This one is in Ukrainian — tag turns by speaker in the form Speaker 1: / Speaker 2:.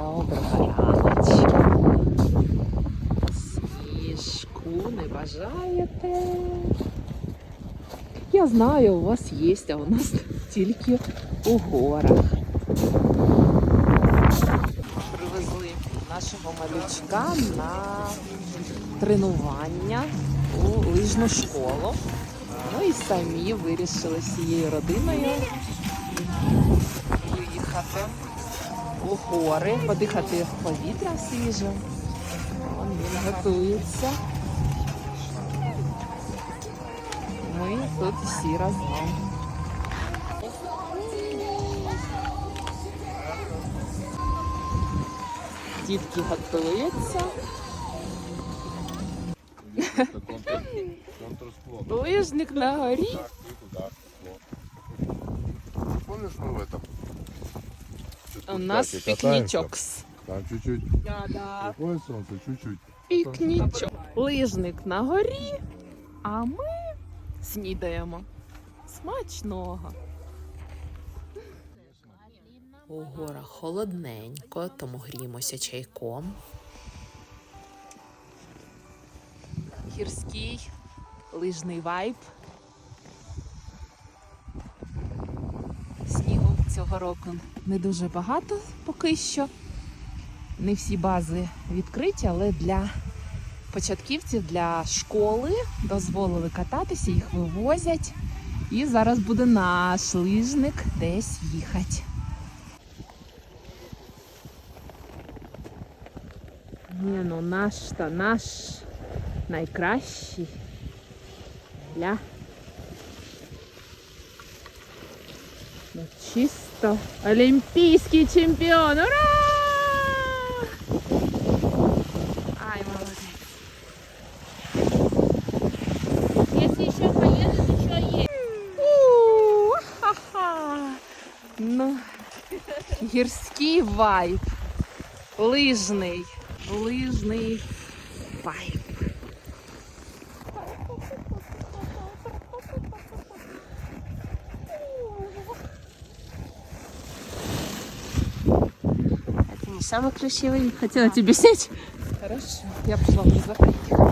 Speaker 1: Доброго раночку. Сніжку не бажаєте? Я знаю, у вас є, а у нас тільки у горах. Привезли нашого малючка на тренування у лижну школу. Ну і самі вирішили з цією родиною виїхати у гори, подихати повітрям свіжим. Вон він готується. Ми тут всі разом. Дітки готуються.
Speaker 2: Это контр, контрсклон.
Speaker 1: Лижник на горі.
Speaker 2: Так, и туда. Вот. Помнишь, мы в этом?
Speaker 1: у нас пікнічок.
Speaker 2: Там чуть-чуть.
Speaker 1: Да-да.
Speaker 2: Такое солнце, чуть-чуть.
Speaker 1: Пікнічок. Лижник на горі, а ми снідаємо. Смачного. У горах холодненько, тому гріємося чайком. Гірський лижний вайб. Цього року не дуже багато поки що. Не всі бази відкриті, але для початківців, для школи дозволили кататися, їх вивозять. І зараз буде наш лижник десь їхати. Ні, ну наш та наш найкращий. Ля. Ну, чисто олімпійський чемпіон. Ура! Ай, молодець.
Speaker 3: Если еще поедешь, еще есть.
Speaker 1: У, ха-ха. Ну, гірський вайб. Лижний. Лижний вайб.
Speaker 3: Не самый красивый. Хотела тебе снять.
Speaker 1: Хорошо. Я пошла в закрити.